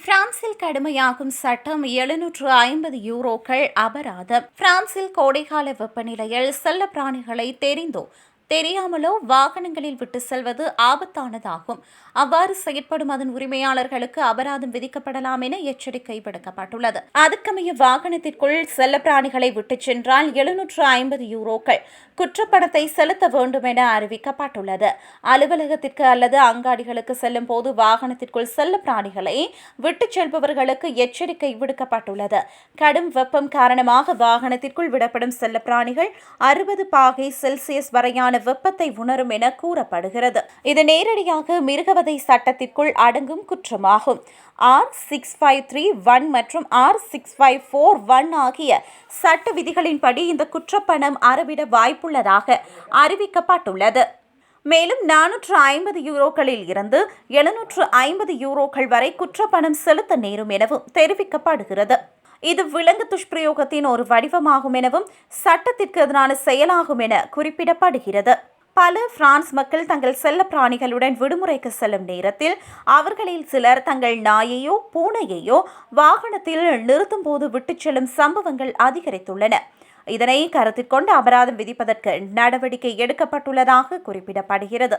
பிரான்சில் கடுமையாகும் சட்டம் எழுநூற்று ஐம்பது யூரோக்கள் அபராதம். பிரான்சில் கோடைகால வெப்பநிலையில் செல்ல பிராணிகளை தெரிந்தோ தெரியாமலோ வாகனங்களில் விட்டு செல்வது ஆபத்தானதாகும். அவ்வாறு செயற்படும் அதன் உரிமையாளர்களுக்கு அபராதம் விதிக்கப்படலாம் என எச்சரிக்கை விடுக்கப்பட்டுள்ளது. அதுக்கமைய வாகனத்திற்குள் செல்ல பிராணிகளை விட்டுச் சென்றால் எழுநூற்று ஐம்பது யூரோக்கள் குற்றப்பணத்தை செலுத்த வேண்டும் என அறிவிக்கப்பட்டுள்ளது. அலுவலகத்திற்கு அல்லது அங்காடிகளுக்கு செல்லும் போது வாகனத்திற்குள் செல்ல பிராணிகளை விட்டுச் செல்பவர்களுக்கு எச்சரிக்கை விடுக்கப்பட்டுள்ளது. கடும் வெப்பம் காரணமாக வாகனத்திற்குள் விடப்படும் செல்ல பிராணிகள் அறுபது பாகை செல்சியஸ் வரையான வெப்பத்தை உணரும் என கூறப்படுகிறது. இது நேரடியாக மிருகவதை சட்டத்திற்குள் அடங்கும் குற்றமாகும். R six five three one மற்றும் R six five four one ஆகிய சட்ட விதிகளின்படி இந்த குற்றப்பணம் அறவிட வாய்ப்புள்ளதாக அறிவிக்கப்பட்டுள்ளது. மேலும் நானூற்று ஐம்பது யூரோக்களில் இருந்து எழுநூற்று ஐம்பது யூரோக்கள் வரை குற்றப்பணம் செலுத்த நேரும் எனவும் தெரிவிக்கப்படுகிறது. இது விலங்கு துஷ்பிரயோகத்தின் ஒரு வடிவமாகும் எனவும் சட்டத்திற்கு எதிரான செயலாகும் என குறிப்பிடப்படுகிறது. பல பிரான்ஸ் மக்கள் தங்கள் செல்ல பிராணிகளுடன் விடுமுறைக்கு செல்லும் நேரத்தில் அவர்களில் சிலர் தங்கள் நாயையோ பூனையையோ வாகனத்தில் நிறுத்தும் போது விட்டுச் செல்லும் சம்பவங்கள் அதிகரித்துள்ளன. இதனை கருத்தில் கொண்டு அபராதம் விதிப்பதற்கு நடவடிக்கை எடுக்கப்பட்டுள்ளதாக குறிப்பிடப்படுகிறது.